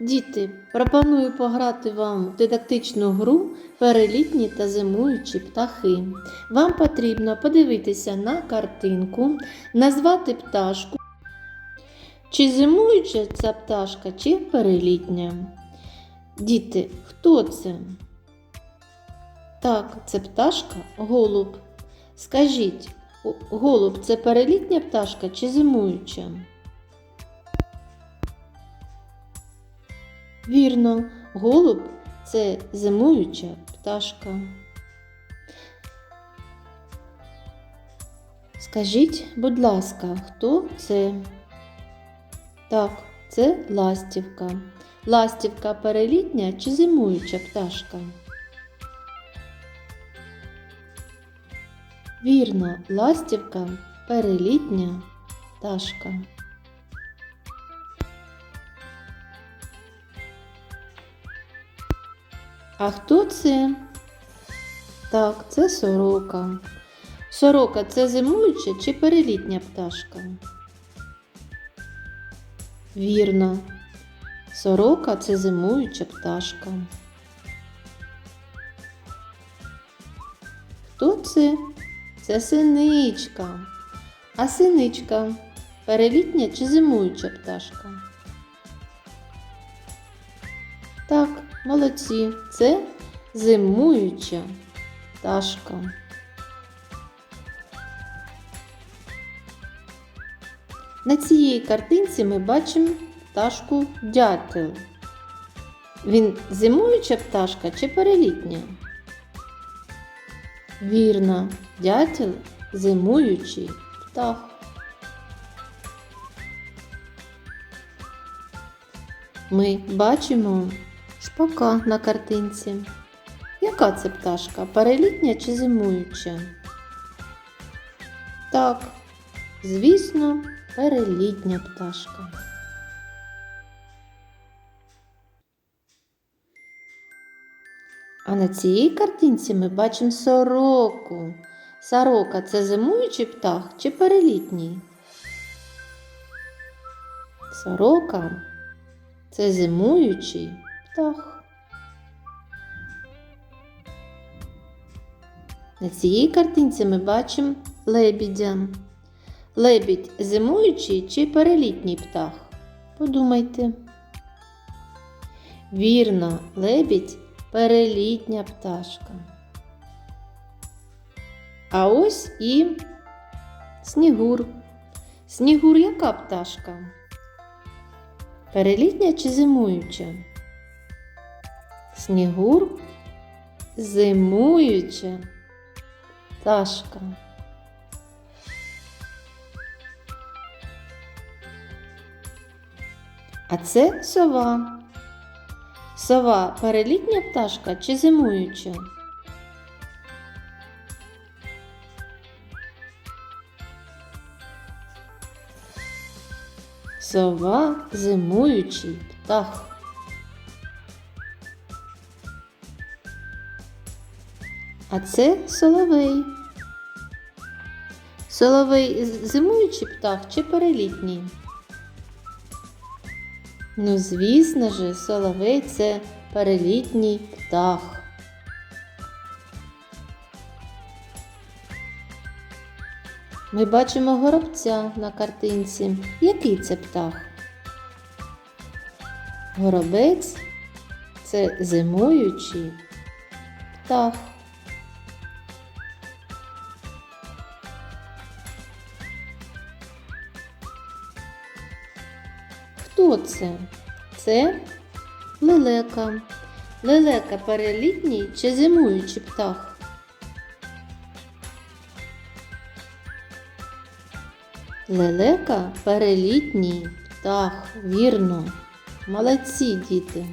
Діти, пропоную пограти вам в дидактичну гру перелітні та зимуючі птахи. Вам потрібно подивитися на картинку, назвати пташку, чи зимуюча ця пташка, чи перелітня. Діти, хто це? Так, це пташка голуб. Скажіть, голуб це перелітня пташка чи зимуюча? Вірно, голуб це зимуюча пташка. Скажіть, будь ласка, хто це? Так, це ластівка. Ластівка перелітня чи зимуюча пташка? Вірно, ластівка перелітня пташка. А хто це? Так, це сорока. Сорока це зимуюча чи перелітня пташка? Вірно. Сорока це зимуюча пташка. Хто це? Це синичка. А синичка перелітня чи зимуюча пташка? Так, молодці, це зимуюча пташка. На цій картинці ми бачимо пташку дятел. Він зимуюча пташка чи перелітня? Вірно, дятел зимуючий птах. Ми бачимо шпака на картинці. Яка це пташка? Перелітня чи зимуюча? Так, звісно, перелітня пташка. А на цій картинці ми бачимо сороку. Сорока це зимуючий птах чи перелітній? Сорока це зимуючий птах. На цій картинці ми бачимо лебідя. Лебідь зимуючий чи перелітній птах? Подумайте. Вірно, лебідь перелітня пташка. А ось і снігур. Снігур яка пташка? Перелітня чи зимуюча? Снігур зимуюча пташка. А це сова. Сова перелітня пташка чи зимуюча? Сова зимуючий птах. А це соловей. Соловей зимуючий птах чи перелітній? Ну, звісно же, соловей це перелітній птах. Ми бачимо горобця на картинці. Який це птах? Горобець це зимуючий птах. Хто це? Це лелека. Лелека перелітній чи зимуючий птах? Лелека перелітній птах, вірно. Молодці діти.